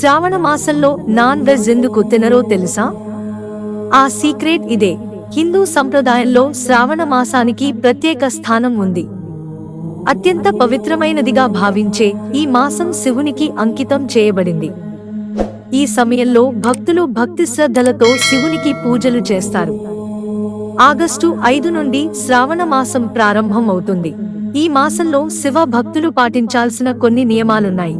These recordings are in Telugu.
శ్రావణ మాసంలో నాన్ వెజ్ ఎందుకు తినరో తెలుసా? ఆ సీక్రెట్ ఇదే. హిందూ సంప్రదాయంలో శ్రావణ మాసానికి ప్రత్యేక స్థానం ఉంది. అత్యంత పవిత్రమైనదిగా భావించే ఈ మాసం శివునికి అంకితం చేయబడింది. ఈ సమయంలో భక్తులు భక్తి శ్రద్ధలతో శివునికి పూజలు చేస్తారు. ఆగస్టు ఐదు నుండి శ్రావణ మాసం ప్రారంభం అవుతుంది ఈ మాసంలో శివ భక్తులు పాటించాల్సిన కొన్ని నియమాలున్నాయి.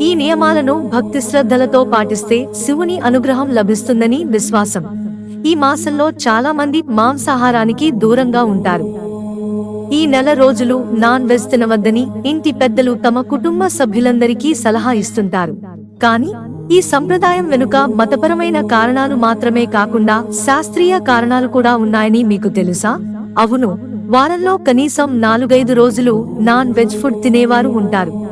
ఈ నియమాలను భక్తి శ్రద్ధలతో పాటిస్తే శివుని అనుగ్రహం లభిస్తుందని విశ్వాసం. ఈ మాసంలో చాలా మంది మాంసాహారానికి దూరంగా ఉంటారు. ఈ నెల రోజులు నాన్ వెజ్ తినవద్దని ఇంటి పెద్దలు తమ కుటుంబ సభ్యులందరికీ సలహా ఇస్తుంటారు. కానీ ఈ సంప్రదాయం వెనుక మతపరమైన కారణాలు మాత్రమే కాకుండా శాస్త్రీయ కారణాలు కూడా ఉన్నాయని మీకు తెలుసా? అవును వారంలో కనీసం నాలుగైదు రోజులు నాన్ వెజ్ ఫుడ్ తినేవారు ఉంటారు.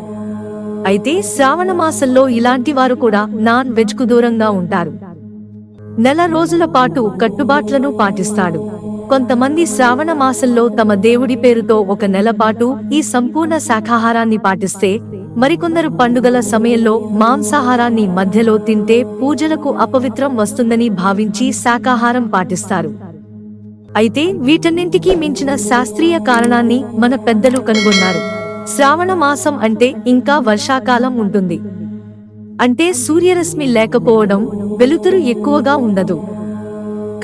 అయితే శ్రావణ మాసంలో ఇలాంటి వారు కూడా నాన్ వెజ్కు దూరంగా ఉంటారు. నెల రోజుల పాటు కట్టుబాట్లను పాటిస్తాడు. కొంతమంది శ్రావణ మాసంలో తమ దేవుడి పేరుతో ఒక నెల పాటు ఈ సంపూర్ణ శాఖాహారాన్ని పాటిస్తే మరికొందరు పండుగల సమయంలో మాంసాహారాన్ని మధ్యలో తింటే పూజలకు అపవిత్రం వస్తుందని భావించి శాకాహారం పాటిస్తారు. అయితే వీటన్నింటికీ మించిన శాస్త్రీయ కారణాన్ని మన పెద్దలు కనుగొన్నారు. శ్రావణ మాసం అంటే ఇంకా వర్షాకాలం ఉంటుంది. అంటే సూర్యరశ్మి లేకపోవడం వెలుతురు ఎక్కువగా ఉండదు.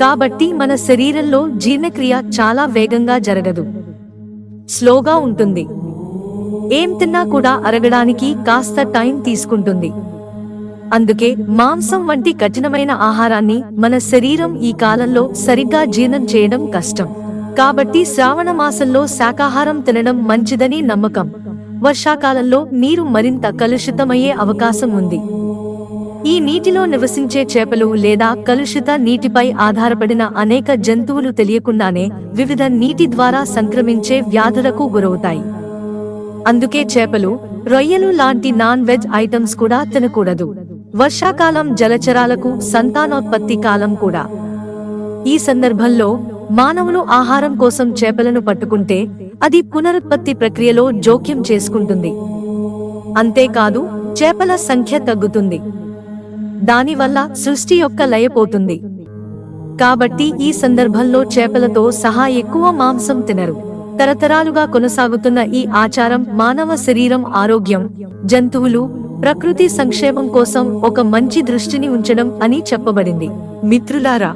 కాబట్టి మన శరీరంలో జీర్ణక్రియ చాలా వేగంగా జరగదు. స్లోగా ఉంటుంది. ఏం తిన్నా కూడా అరగడానికి కాస్త టైం తీసుకుంటుంది. అందుకే మాంసం వంటి కఠినమైన ఆహారాన్ని మన శరీరం ఈ కాలంలో సరిగ్గా జీర్ణం చేయడం కష్టం. కాబట్టి శ్రావణ మాసంలో శాకాహారం తినడం మంచిదని నమ్మకం. వర్షాకాలంలో నీరు మరింత కలుషితమయ్యే అవకాశం ఉంది. ఈ నీటిలో నివసించే చేపలు లేదా కలుషిత నీటిపై ఆధారపడిన అనేక జంతువులు తెలియకుండానే వివిధ నీటి ద్వారా సంక్రమించే వ్యాధులకు గురవుతాయి. అందుకే చేపలు రొయ్యలు లాంటి నాన్ వెజ్ ఐటమ్స్ కూడా తినకూడదు. వర్షాకాలం జలచరాలకు సంతానోత్పత్తి కాలం కూడా. ఈ సందర్భంలో మానవులు ఆహారం కోసం చేపలను పట్టుకుంటే అది పునరుత్పత్తి ప్రక్రియలో జోక్యం చేసుకుంటుంది. అంతేకాదు చేపల సంఖ్య తగ్గుతుంది. దానివల్ల సృష్టి యొక్క లయపోతుంది కాబట్టి ఈ సందర్భంలో చేపలతో సహా ఎక్కువ మాంసం తినరు. తరతరాలుగా కొనసాగుతున్న ఈ ఆచారం మానవ శరీరం ఆరోగ్యం జంతువులు ప్రకృతి సంక్షేమం కోసం ఒక మంచి దృష్టిని ఉంచడం అని చెప్పబడింది. మిత్రులారా